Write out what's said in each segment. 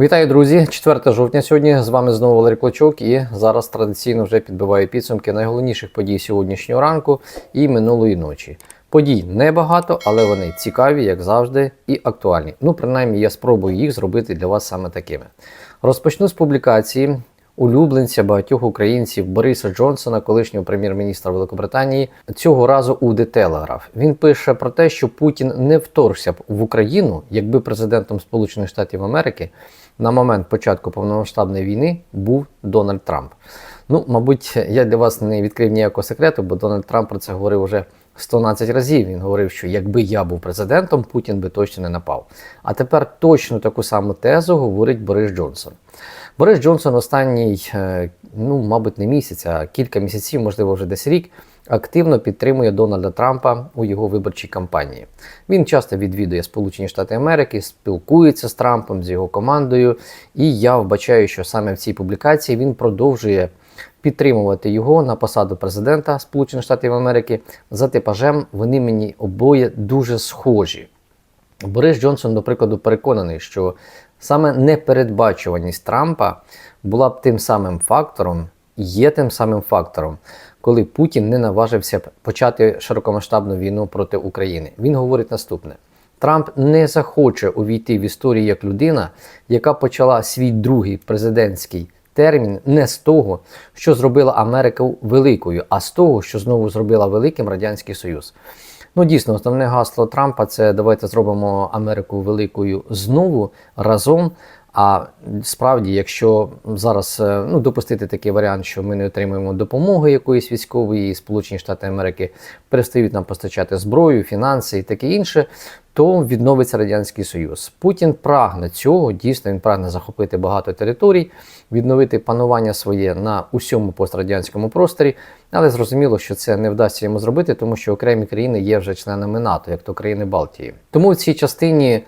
Вітаю, друзі! 4 жовтня сьогодні з вами знову Валерій Клочок і зараз традиційно вже підбиваю підсумки найголовніших подій сьогоднішнього ранку і минулої ночі. Подій небагато, але вони цікаві, як завжди, і актуальні. Ну, принаймні, я спробую їх зробити для вас саме такими. Розпочну з публікації улюбленця багатьох українців Бориса Джонсона, колишнього прем'єр-міністра Великобританії, цього разу у The Telegraph. Він пише про те, що Путін не вторгся б в Україну, якби президентом Сполучених Штатів Америки на момент початку повномасштабної війни був Дональд Трамп. Ну, мабуть, я для вас не відкрив ніякого секрету, бо Дональд Трамп про це говорив вже 112 разів. Він говорив, що якби я був президентом, Путін би точно не напав. А тепер точно таку саму тезу говорить Борис Джонсон. Борис Джонсон останній, е, ну, мабуть, не місяць, а кілька місяців, можливо, вже десь рік, активно підтримує Дональда Трампа у його виборчій кампанії. Він часто відвідує Сполучені Штати Америки, спілкується з Трампом, з його командою, і я вбачаю, що саме в цій публікації він продовжує підтримувати його на посаду президента Сполучених Штатів Америки. За типажем вони мені обоє дуже схожі. Борис Джонсон, до прикладу, переконаний, що саме непередбачуваність Трампа була б тим самим фактором, є тим самим фактором, коли Путін не наважився почати широкомасштабну війну проти України. Він говорить наступне: Трамп не захоче увійти в історію як людина, яка почала свій другий президентський термін не з того, що зробила Америку великою, а з того, що знову зробила великим Радянський Союз. Ну, дійсно, основне гасло Трампа це давайте зробимо Америку великою знову разом. А справді, якщо зараз е, ну, допустити такий варіант, що ми не отримуємо допомоги якоїсь військової, і Сполучені Штати Америки перестають нам постачати зброю, фінанси і таке інше, то відновиться радянський союз. Путін прагне цього. Дійсно, він прагне захопити багато територій, відновити панування своє на усьому пострадянському просторі. Але зрозуміло, що це не вдасться йому зробити, тому що окремі країни є вже членами НАТО, як то країни Балтії. Тому в цій частині.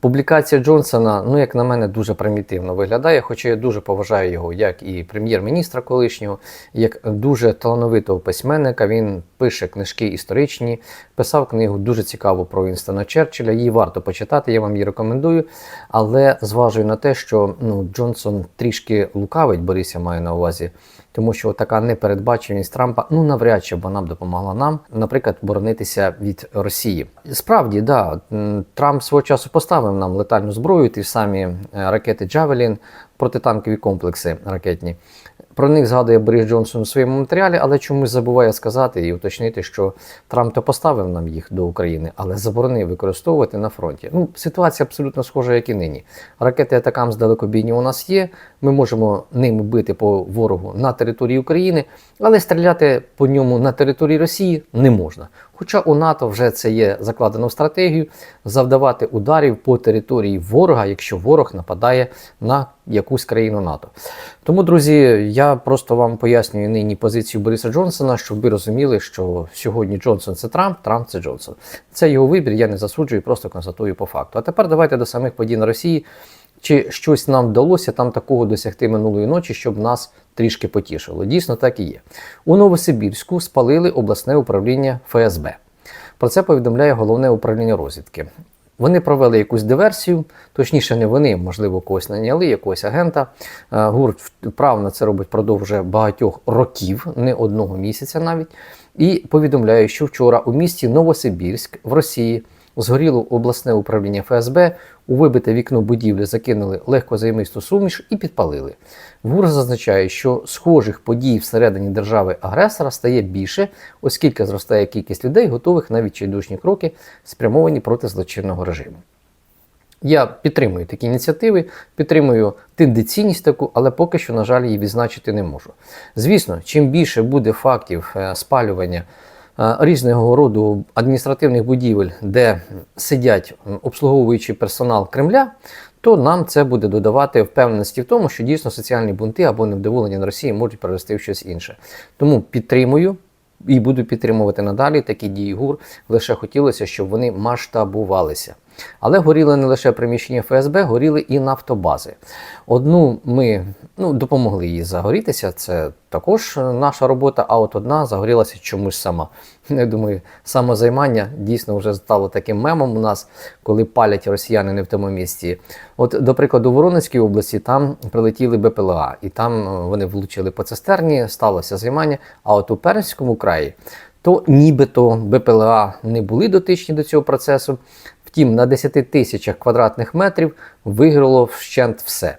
Публікація Джонсона, ну як на мене, дуже примітивно виглядає, хоча я дуже поважаю його як і прем'єр-міністра колишнього, як дуже талановитого письменника. Він пише книжки історичні, писав книгу дуже цікаву про Вінстона Черчилля. Її варто почитати, я вам її рекомендую. Але зважую на те, що ну, Джонсон трішки лукавить, Борися маю на увазі. Тому що така непередбаченість Трампа ну навряд чи вона б допомогла нам, наприклад, боронитися від Росії. Справді, да, Трамп свого часу поставив нам летальну зброю, ті самі е, ракети Джавелін, протитанкові комплекси ракетні. Про них згадує Борис Джонсон у своєму матеріалі, але чомусь забуває сказати і уточнити, що Трамп то поставив нам їх до України, але заборонив використовувати на фронті. Ну, ситуація абсолютно схожа, як і нині. Ракети атакам з далекобійні у нас є. Ми можемо ними бити по ворогу на території України, але стріляти по ньому на території Росії не можна. Хоча у НАТО вже це є закладено в стратегію завдавати ударів по території ворога, якщо ворог нападає на якусь країну НАТО. Тому, друзі, я просто вам пояснюю нині позицію Бориса Джонсона, щоб ви розуміли, що сьогодні Джонсон це Трамп, Трамп це Джонсон. Це його вибір, я не засуджую, просто констатую по факту. А тепер давайте до самих подій на Росії. Чи щось нам вдалося там такого досягти минулої ночі, щоб нас трішки потішило? Дійсно, так і є. У Новосибірську спалили обласне управління ФСБ. Про це повідомляє головне управління розвідки. Вони провели якусь диверсію, точніше, не вони, можливо, когось наняли, якогось агента. Е, ГУР вправно це робить впродовж багатьох років, не одного місяця навіть. І повідомляє, що вчора у місті Новосибірськ в Росії згоріло обласне управління ФСБ, у вибите вікно будівлі закинули легкозаймисту суміш і підпалили. ГУР зазначає, що схожих подій всередині держави-агресора стає більше, оскільки зростає кількість людей, готових на відчайдушні кроки, спрямовані проти злочинного режиму. Я підтримую такі ініціативи, підтримую тенденційність таку, але поки що, на жаль, її відзначити не можу. Звісно, чим більше буде фактів е, спалювання різного роду адміністративних будівель, де сидять обслуговуючий персонал Кремля, то нам це буде додавати впевненості в тому, що дійсно соціальні бунти або невдоволення на Росії можуть перерости в щось інше. Тому підтримую. І буду підтримувати надалі такі дії ГУР. Лише хотілося, щоб вони масштабувалися. Але горіли не лише приміщення ФСБ, горіли і нафтобази. Одну ми ну, допомогли їй загорітися, це також наша робота, а от одна загорілася чомусь сама. Я думаю, самозаймання дійсно вже стало таким мемом у нас, коли палять росіяни не в тому місці. От, до прикладу, в Воронезькій області там прилетіли БПЛА, і там е, вони влучили по цистерні, сталося займання. А от у Пермському краї то нібито БПЛА не були дотичні до цього процесу. Втім, на 10 тисячах квадратних метрів виграло вщент все.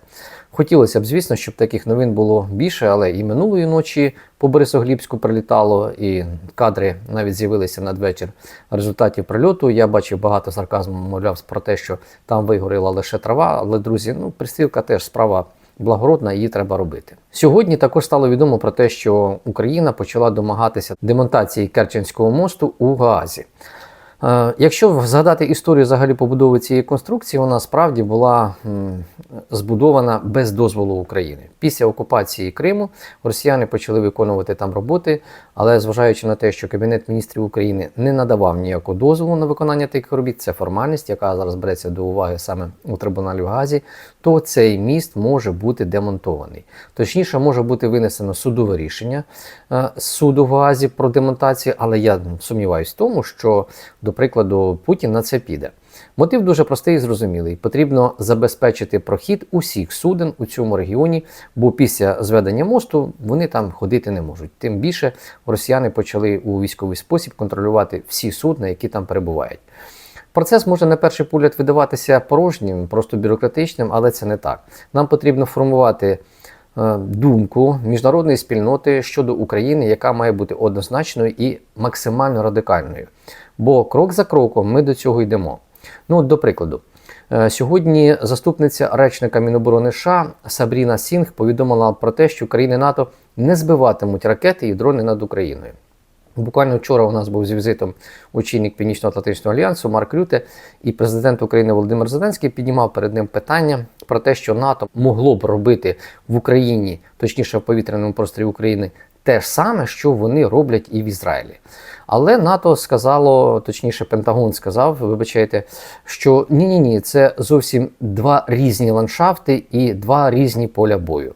Хотілося б, звісно, щоб таких новин було більше, але і минулої ночі по Борисоглібську прилітало, і кадри навіть з'явилися надвечір результатів прильоту. Я бачив багато сарказму, мовляв, про те, що там вигоріла лише трава. Але, друзі, ну пристрілка теж справа благородна, її треба робити. Сьогодні також стало відомо про те, що Україна почала домагатися демонтації Керченського мосту у Гаазі. Е, Якщо згадати історію взагалі побудови цієї конструкції, вона справді була збудована без дозволу України. Після окупації Криму росіяни почали виконувати там роботи, але зважаючи на те, що Кабінет міністрів України не надавав ніякого дозволу на виконання таких робіт, це формальність, яка зараз береться до уваги саме у трибуналі в Газі, то цей міст може бути демонтований. Точніше, може бути винесено судове рішення е, суду в Газі про демонтацію, але я сумніваюся в тому, що, до прикладу, Путін на це піде. Мотив дуже простий і зрозумілий. Потрібно забезпечити прохід усіх суден у цьому регіоні, бо після зведення мосту вони там ходити не можуть. Тим більше росіяни почали у військовий спосіб контролювати всі судна, які там перебувають. Процес може на перший погляд видаватися порожнім, просто бюрократичним, але це не так. Нам потрібно формувати думку міжнародної спільноти щодо України, яка має бути однозначною і максимально радикальною. Бо крок за кроком ми до цього йдемо. Ну, от, до прикладу, е, сьогодні заступниця речника Міноборони США Сабріна Сінг повідомила про те, що країни НАТО не збиватимуть ракети і дрони над Україною. Буквально вчора у нас був з візитом очільник Північно-Атлантичного альянсу Марк Рюте, і президент України Володимир Зеленський піднімав перед ним питання про те, що НАТО могло б робити в Україні, точніше в повітряному просторі України, те ж саме, що вони роблять і в Ізраїлі. Але НАТО сказало, точніше, Пентагон сказав, вибачайте, що ні-ні ні, це зовсім два різні ландшафти і два різні поля бою.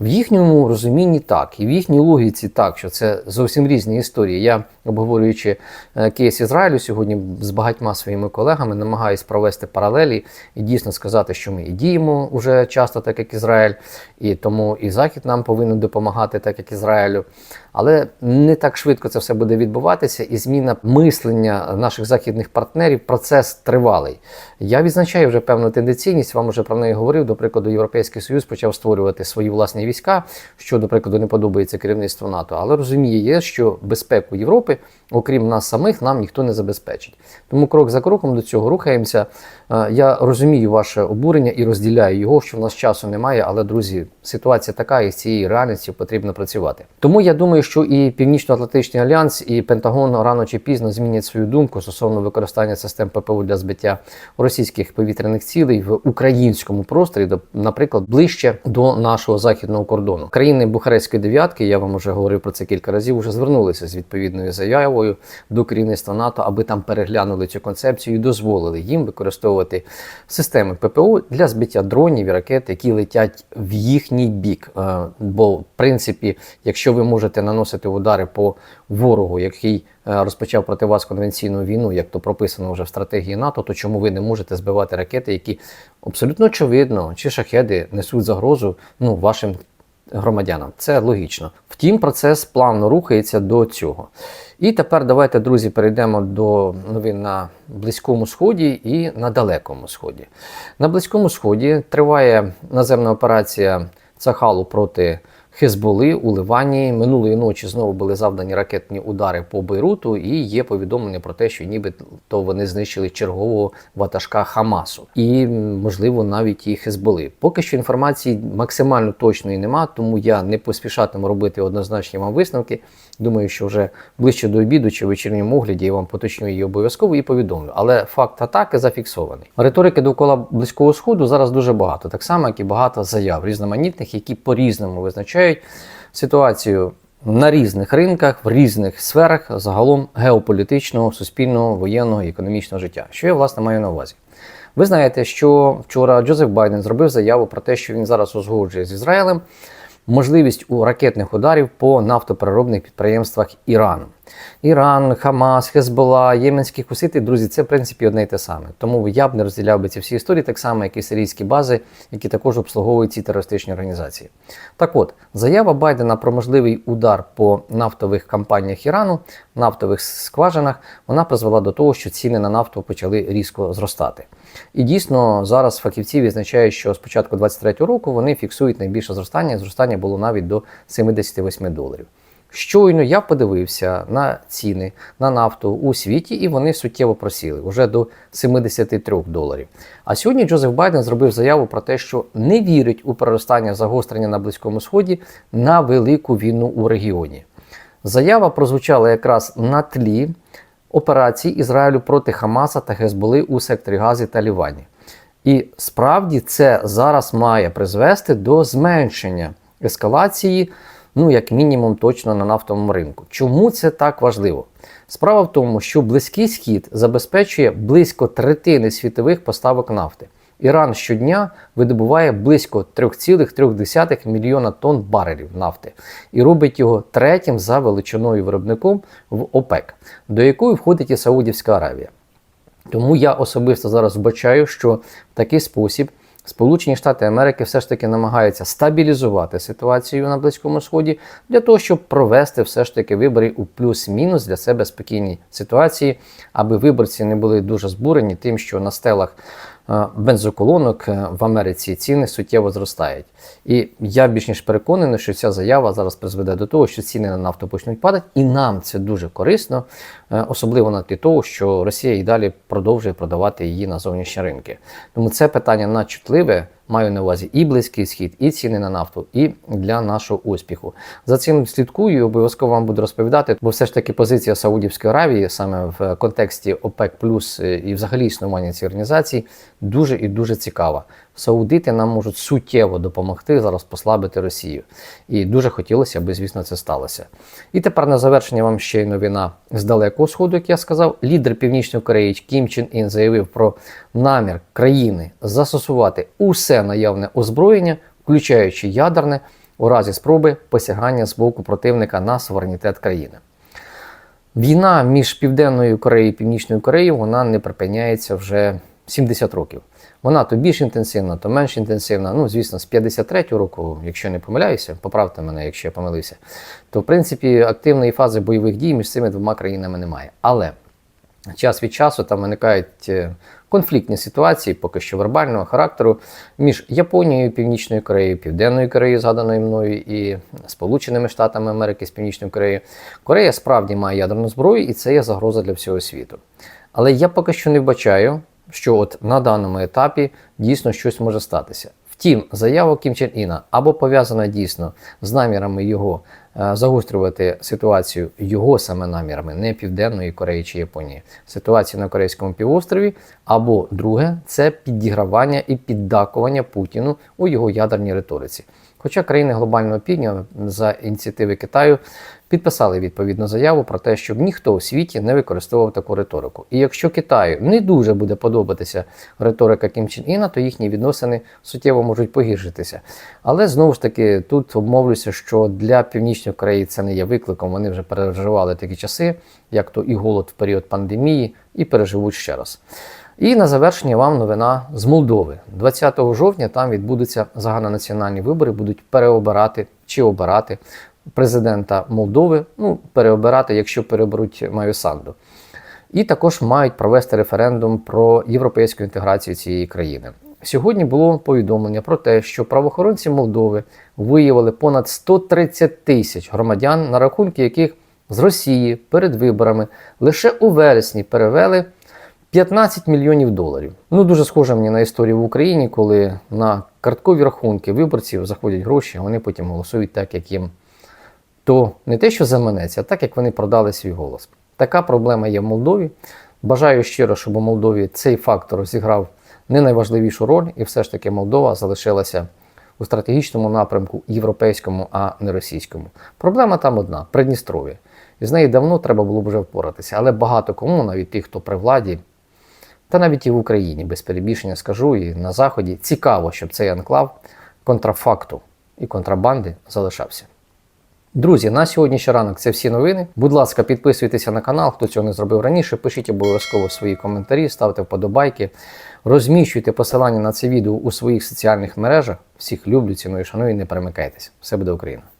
В їхньому розумінні так, і в їхній логіці так, що це зовсім різні історії. Я, обговорюючи е, кейс Ізраїлю сьогодні з багатьма своїми колегами, намагаюсь провести паралелі і дійсно сказати, що ми і діємо вже часто, так як Ізраїль, і тому і Захід нам повинен допомагати, так як Ізраїлю. Але не так швидко це все буде відбуватися, і зміна мислення наших західних партнерів процес тривалий. Я відзначаю вже певну тенденційність, вам вже про неї говорив. До прикладу, Європейський Союз почав створювати свої власні війська, що, до прикладу, не подобається керівництву НАТО, але розуміє що безпеку Європи, окрім нас самих, нам ніхто не забезпечить. Тому крок за кроком до цього рухаємося. Е, Я розумію ваше обурення і розділяю його, що в нас часу немає, але друзі, ситуація така, і з цією реальністю потрібно працювати. Тому я думаю, що і Північно-Атлантичний альянс, і Пентагон рано чи пізно змінять свою думку стосовно використання систем ППО для збиття російських повітряних цілей в українському просторі, наприклад, ближче до нашого західного кордону. Країни Бухарестської дев'ятки, я вам вже говорив про це кілька разів, вже звернулися з відповідною заявою до керівництва НАТО, аби там переглянули цю концепцію і дозволили їм використовувати системи ППО для збиття дронів і ракет, які летять в їхній бік. Е, Бо, в принципі, якщо ви можете наносити удари по ворогу, який е, розпочав проти вас конвенційну війну, як то прописано вже в стратегії НАТО, то чому ви не можете збивати ракети, які абсолютно очевидно, чи шахеди несуть загрозу ну, вашим громадянам? Це логічно. Втім, процес плавно рухається до цього. І тепер давайте, друзі, перейдемо до новин на Близькому Сході і на Далекому Сході. На Близькому Сході триває наземна операція Цахалу проти Хезболи у Ливані. Минулої ночі знову були завдані ракетні удари по Бейруту, і є повідомлення про те, що нібито вони знищили чергового ватажка Хамасу і, можливо, навіть і Хезболи. Поки що інформації максимально точної нема, тому я не поспішатиму робити однозначні вам висновки. Думаю, що вже ближче до обіду чи вечірньому огляді я вам поточню її обов'язково і повідомлю. Але факт атаки зафіксований. Риторики довкола близького сходу зараз дуже багато, так само як і багато заяв різноманітних, які по-різному визначають ситуацію на різних ринках, в різних сферах загалом геополітичного, суспільного, воєнного і економічного життя. Що я власне маю на увазі? Ви знаєте, що вчора Джозеф Байден зробив заяву про те, що він зараз узгоджує з Ізраїлем можливість у ракетних ударів по нафтопереробних підприємствах Ірану. Іран, Хамас, Хезбола, Єменські хусити, друзі, це в принципі одне й те саме. Тому я б не розділяв би ці всі історії, так само, як і сирійські бази, які також обслуговують ці терористичні організації. Так от, заява Байдена про можливий удар по нафтових компаніях Ірану, нафтових скважинах, вона призвела до того, що ціни на нафту почали різко зростати. І дійсно зараз фахівці відзначають, що з початку 2023 року вони фіксують найбільше зростання. Зростання було навіть до 78 доларів. Щойно я подивився на ціни на нафту у світі, і вони суттєво просіли вже до 73 доларів. А сьогодні Джозеф Байден зробив заяву про те, що не вірить у переростання загострення на Близькому Сході на велику війну у регіоні. Заява прозвучала якраз на тлі операцій Ізраїлю проти Хамаса та Гезболи у секторі Гази та Лівані. І справді це зараз має призвести до зменшення ескалації ну, як мінімум, точно на нафтовому ринку. Чому це так важливо? Справа в тому, що Близький Схід забезпечує близько третини світових поставок нафти. Іран щодня видобуває близько 3,3 мільйона тонн барелів нафти і робить його третім за величиною виробником в ОПЕК, до якої входить і Саудівська Аравія. Тому я особисто зараз вбачаю, що в такий спосіб Сполучені Штати Америки все ж таки намагаються стабілізувати ситуацію на Близькому Сході для того, щоб провести все ж таки вибори у плюс-мінус для себе спокійній ситуації, аби виборці не були дуже збурені тим, що на стелах бензоколонок е, в Америці ціни суттєво зростають. І я більш ніж переконаний, що ця заява зараз призведе до того, що ціни на нафту почнуть падати, і нам це дуже корисно, е, особливо на тлі того, що Росія і далі продовжує продавати її на зовнішні ринки. Тому це питання надчутливе. Маю на увазі і близький схід, і ціни на нафту, і для нашого успіху. За цим слідкую, і обов'язково вам буду розповідати, бо все ж таки позиція Саудівської Аравії саме в контексті ОПЕК Плюс і взагалі існування цієї організації дуже і дуже цікава. Саудити нам можуть суттєво допомогти зараз послабити Росію. І дуже хотілося, аби, звісно, це сталося. І тепер на завершення вам ще й новина з далекого сходу, як я сказав, лідер Північної Кореї Кім Чен Ін заявив про намір країни застосувати усе наявне озброєння, включаючи ядерне, у разі спроби посягання з боку противника на суверенітет країни. Війна між Південною Кореєю і Північною Кореєю вона не припиняється вже 70 років. Вона то більш інтенсивна, то менш інтенсивна. Ну, звісно, з 53-го року, якщо не помиляюся, поправте мене, якщо я помилився, то в принципі активної фази бойових дій між цими двома країнами немає. Але час від часу там виникають е, конфліктні ситуації, поки що вербального характеру, між Японією, Північною Кореєю, Південною Кореєю, згаданою мною, і Сполученими Штатами Америки з Північною Кореєю. Корея справді має ядерну зброю, і це є загроза для всього світу. Але я поки що не вбачаю що от на даному етапі дійсно щось може статися. Втім, заява Кім Чен Іна або пов'язана дійсно з намірами його е, загострювати ситуацію його саме намірами, не Південної Кореї чи Японії, ситуації на Корейському півострові, або друге це підігравання і піддакування Путіну у його ядерній риториці. Хоча країни глобального півдня за ініціативи Китаю підписали відповідну заяву про те, щоб ніхто у світі не використовував таку риторику. І якщо Китаю не дуже буде подобатися риторика Кім Чен Іна, то їхні відносини суттєво можуть погіршитися. Але знову ж таки тут обмовлюся, що для Північної Кореї це не є викликом. Вони вже переживали такі часи, як то і голод в період пандемії, і переживуть ще раз. І на завершення вам новина з Молдови. 20 жовтня там відбудуться загальнонаціональні вибори, будуть переобирати чи обирати президента Молдови, ну, переобирати, якщо переберуть Маю Санду. І також мають провести референдум про європейську інтеграцію цієї країни. Сьогодні було повідомлення про те, що правоохоронці Молдови виявили понад 130 тисяч громадян, на рахунки яких з Росії перед виборами лише у вересні перевели 15 мільйонів доларів. Ну дуже схоже мені на історію в Україні, коли на карткові рахунки виборців заходять гроші, а вони потім голосують так, як їм то не те, що заманеться, а так як вони продали свій голос. Така проблема є в Молдові. Бажаю щиро, щоб у Молдові цей фактор зіграв не найважливішу роль, і все ж таки Молдова залишилася у стратегічному напрямку європейському, а не російському. Проблема там одна Придністров'я. І з нею давно треба було б вже впоратися. Але багато кому, навіть тих, хто при владі, Та навіть і в Україні, без перебільшення скажу, і на Заході цікаво, щоб цей анклав контрафакту і контрабанди залишався. Друзі, на сьогоднішній ранок це всі новини. Будь ласка, підписуйтеся на канал, хто цього не зробив раніше. Пишіть обов'язково свої коментарі, ставте вподобайки, розміщуйте посилання на це відео у своїх соціальних мережах. Всіх люблю, ціную, шаную і не перемикайтесь. Все буде Україна!